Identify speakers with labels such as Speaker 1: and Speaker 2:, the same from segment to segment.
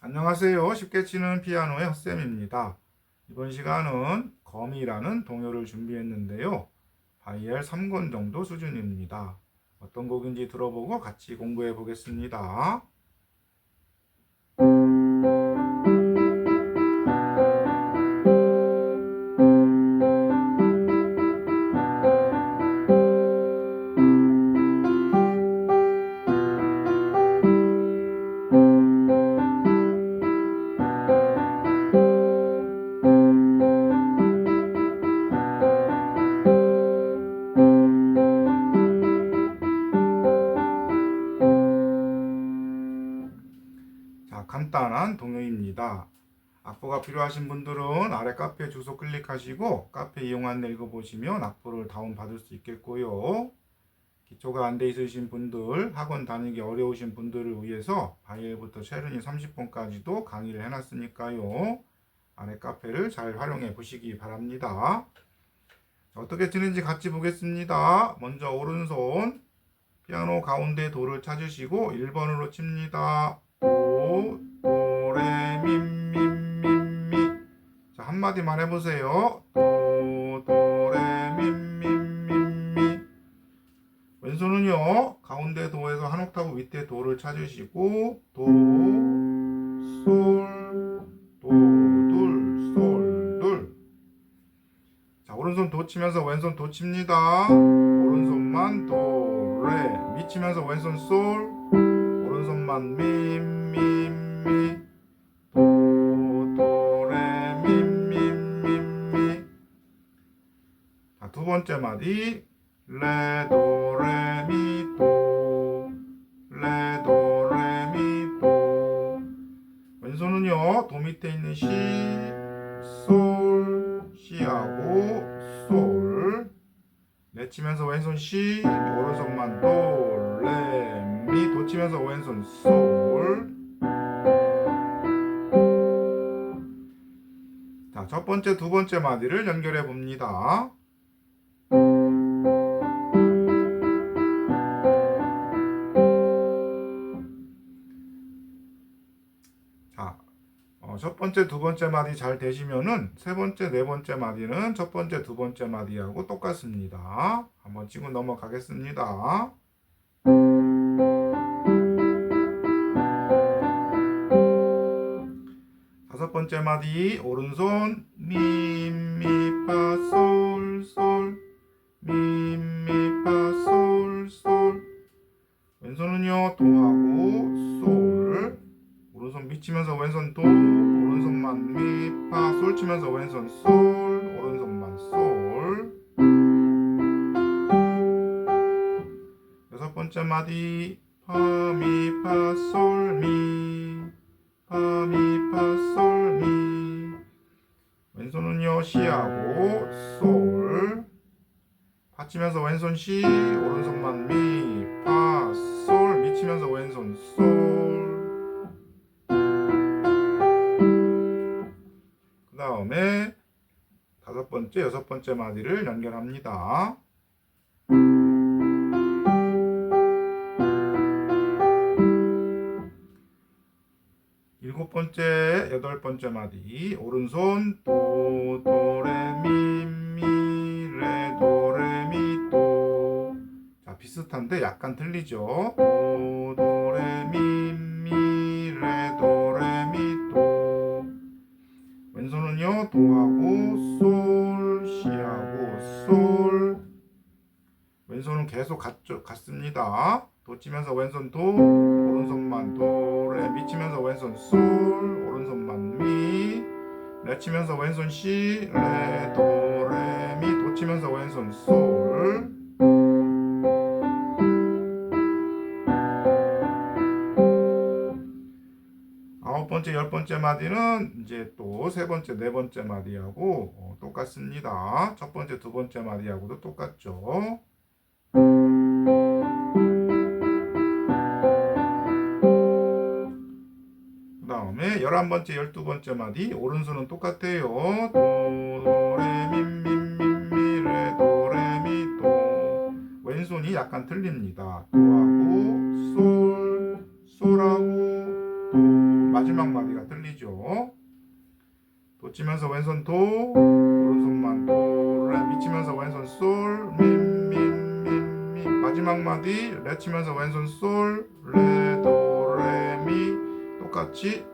Speaker 1: 안녕하세요. 쉽게 치는 피아노의 헛쌤입니다. 이번 시간은 거미라는 동요를 준비했는데요. 바이엘 3권 정도 수준입니다. 어떤 곡인지 들어보고 같이 공부해 보겠습니다. 동요입니다. 악보가 필요하신 분들은 아래 카페 주소 클릭하시고 카페 이용 안내 읽어보시면 악보를 다운받을 수 있겠고요. 기초가 안 돼 있으신 분들, 학원 다니기 어려우신 분들을 위해서 바이엘부터 쉐르니 30분까지도 강의를 해놨으니까요. 아래 카페를 잘 활용해 보시기 바랍니다. 자, 어떻게 치는지 같이 보겠습니다. 먼저 오른손 피아노 가운데 도를 찾으시고 1번으로 칩니다. 도, 도, 레, 미, 미, 미, 미. 자, 한마디만 해보세요. 도, 도, 레, 미, 미, 미, 미. 왼손은요, 가운데 도에서 한 옥타브 밑에 도를 찾으시고, 도, 솔, 도, 둘, 솔, 둘. 자, 오른손 도 치면서 왼손 도 칩니다. 오른손만 도, 레. 미 치면서 왼손 솔. 오른손만 미, 미, 미. 번째 마디. 레, 도, 레, 미, 도. 레, 도, 레, 미, 도. 왼손은요, 도 밑에 있는 시, 솔, 시하고 솔. 레 치면서 왼손 시, 오른손만 도, 레, 미, 도 치면서 왼손 솔. 자, 첫 번째, 두 번째 마디를 연결해 봅니다. 첫 번째, 두 번째 마디 잘 되시면은 세 번째, 네 번째 마디는 첫 번째, 두 번째 마디하고 똑같습니다. 한번 치고 넘어가겠습니다. 다섯 번째 마디 오른손 미미파솔솔 미 치면서 왼손 도 오른손만 미 파 솔 치면서 왼손 솔 오른손만 솔. 여섯 번째 마디. 파 미 파 솔 미. 파 미 파 솔 미. 왼손은요 시하고 솔. 받치면서 왼손 시 오른손만 미 파 솔. 미 치면서 왼손 솔 다음에 다섯 번째 여섯 번째 마디를 연결합니다. 일곱 번째, 여덟 번째 마디 오른손 도, 도, 레, 미, 미, 레, 도, 레, 미, 도. 자 비슷한데 약간 틀리죠. 도, 도, 레, 미, 미, 계속 같죠, 같습니다. 도 치면서 왼손 도, 오른손만 도, 레 미 치면서 왼손 솔, 오른손만 미, 레 치면서 왼손 시, 레, 도, 레, 미, 도 치면서 왼손 솔. 아홉 번째, 열 번째 마디는 이제 또 세 번째, 네 번째 마디하고 어, 똑같습니다. 첫 번째, 두 번째 마디하고도 똑같죠. 다음에 열한 번째, 열두 번째 마디 오른손은 똑같아요. 도, 도, 레, 미, 미, 미, 미, 레, 도. 왼손이 약간 틀립니다. 도하고 솔, 솔하고 도 마지막 마디가 틀리죠. 도 치면서 왼손 도, 오른손만 도, 레, 미 치면서 왼손 솔, 미, 미, 미, 미. 마지막 마디 레 치면서 왼손 솔, 레, 도, 레, 미. 똑같이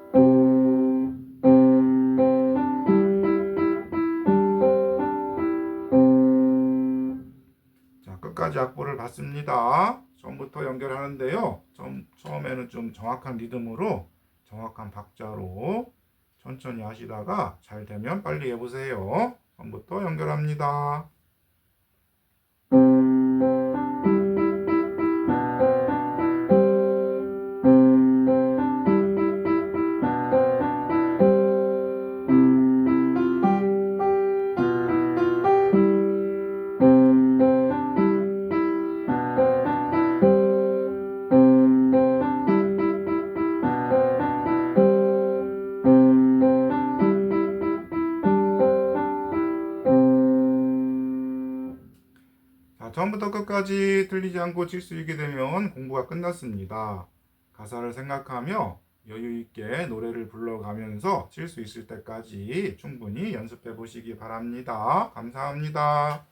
Speaker 1: 자, 끝까지 악보를 봤습니다. 처음부터 연결하는데요. 처음, 처음에는 좀 정확한 리듬으로, 정확한 박자로 천천히 하시다가 잘 되면 빨리 해보세요. 처음부터 연결합니다. 처음부터 끝까지 틀리지 않고 칠 수 있게 되면 공부가 끝났습니다. 가사를 생각하며 여유 있게 노래를 불러가면서 칠 수 있을 때까지 충분히 연습해 보시기 바랍니다. 감사합니다.